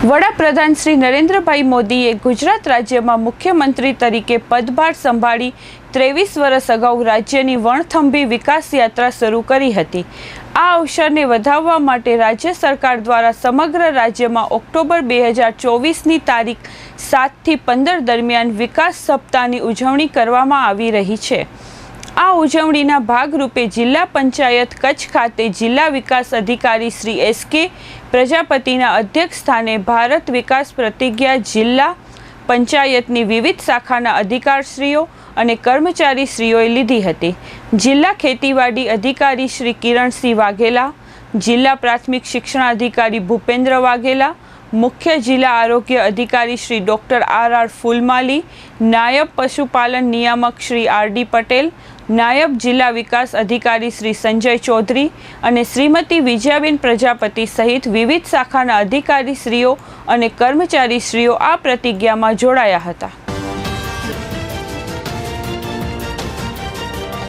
વડાપ્રધાન શ્રી નરેન્દ્રભાઈ મોદીએ ગુજરાત રાજ્યમાં મુખ્યમંત્રી તરીકે પદભાર સંભાળી ત્રેવીસ વર્ષ અગાઉ રાજ્યની વણથંભી વિકાસ યાત્રા શરૂ કરી હતી. આ અવસરને વધાવવા માટે રાજ્ય સરકાર દ્વારા સમગ્ર રાજ્યમાં ઓક્ટોબર બે હજાર ચોવીસની તારીખ સાતથી પંદર દરમિયાન વિકાસ સપ્તાહની ઉજવણી કરવામાં આવી રહી છે. આ ઉજવણીના ભાગરૂપે જિલ્લા પંચાયત કચ્છ ખાતે જિલ્લા વિકાસ અધિકારી શ્રી એસ કે પ્રજાપતિના અધ્યક્ષ સ્થાને ભારત વિકાસ પ્રતિજ્ઞા જિલ્લા પંચાયતની વિવિધ શાખાના અધિકારશ્રીઓ અને કર્મચારીશ્રીઓએ લીધી હતી. જિલ્લા ખેતીવાડી અધિકારી શ્રી કિરણસિંહ વાઘેલા, જિલ્લા પ્રાથમિક શિક્ષણાધિકારી ભૂપેન્દ્ર વાઘેલા મુખ્ય જિલ્લા આરોગ્ય અધિકારી Shri doctor R R Phulmali, નાયબ પશુપાલન નિયામક શ્રી આર ડી પટેલ, નાયબ જિલ્લા વિકાસ અધિકારી શ્રી સંજય ચૌધરી અને શ્રીમતી વિજયાબેન પ્રજાપતિ સહિત વિવિધ શાખાના અધિકારીશ્રીઓ અને કર્મચારીશ્રીઓ આ પ્રતિજ્ઞામાં જોડાયા હતા.